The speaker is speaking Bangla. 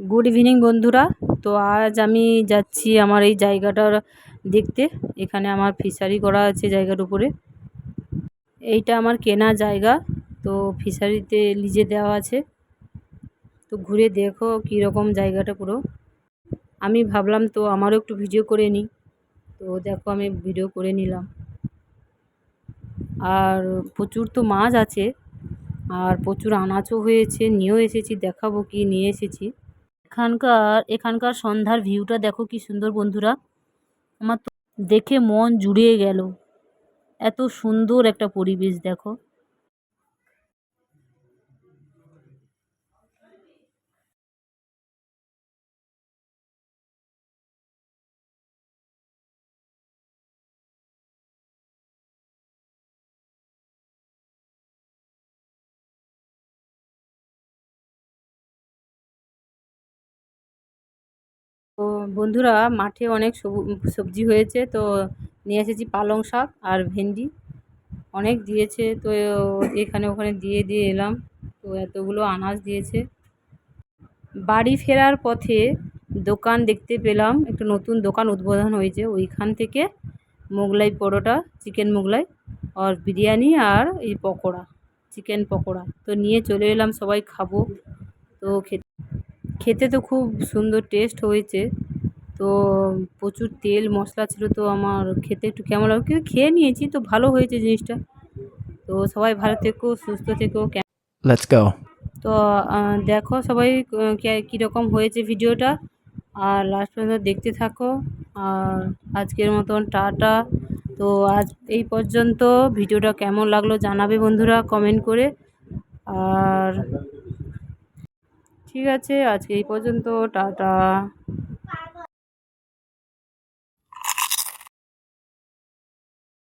গুড ইভিনিং বন্ধুরা। তো আজ আমি যাচ্ছি আমার এই জায়গাটার দেখতে। এখানে আমার ফিশারি করা আছে জায়গার উপরে। এইটা আমার কেনা জায়গা। তো ফিশারিতে লিজে দেওয়া আছে। তো ঘুরে দেখো কীরকম জায়গাটা পুরো। আমি ভাবলাম তো আমারও একটু ভিডিও করে নিই। তো দেখো আমি ভিডিও করে নিলাম। আর প্রচুর তো মাছ আছে। আর প্রচুর আনাচও হয়েছে। নিয়েও এসেছি, দেখাবো কি নিয়ে এসেছি। এখানকার এখানকার সন্ধ্যার ভিউটা দেখো কি সুন্দর বন্ধুরা। আমার তো দেখে মন জুড়িয়ে গেল। এত সুন্দর একটা পরিবেশ দেখো। বন্ধুরা, মাঠে অনেক সবজি হয়েছে, তো নিয়ে এসেছি পালং শাক আর ভেন্ডি। অনেক দিয়েছে, তো এখানে ওখানে দিয়ে দিয়ে এলাম। তো এতগুলো আনাজ দিয়েছে। বাড়ি ফেরার পথে দোকান দেখতে পেলাম, একটা নতুন দোকান উদ্বোধন হয়েছে। ওইখান থেকে মোগলাই পরোটা, চিকেন মোগলাই আর বিরিয়ানি আর এই পকোড়া, চিকেন পকোড়া। তো নিয়ে চলে এলাম, সবাই খাব। তো খেতে খেতে তো খুব সুন্দর টেস্ট হয়েছে। তো প্রচুর তেল মশলা ছিল তো আমার খেতে একটু কেমন লাগল। কিন্তু খেয়ে নিয়েছি তো ভালো হয়েছে জিনিসটা। তো সবাই ভালো থেকো সুস্থ থেকো go. তো দেখো সবাই কীরকম হয়েছে ভিডিওটা। আর লাস্ট পর্যন্ত দেখতে থাকো। আর আজকের মতন টাটা। তো আজ এই পর্যন্ত ভিডিওটা কেমন লাগল জানাবে বন্ধুরা কমেন্ট করে। আর ঠিক আছে আজকে এই পর্যন্ত টাটা।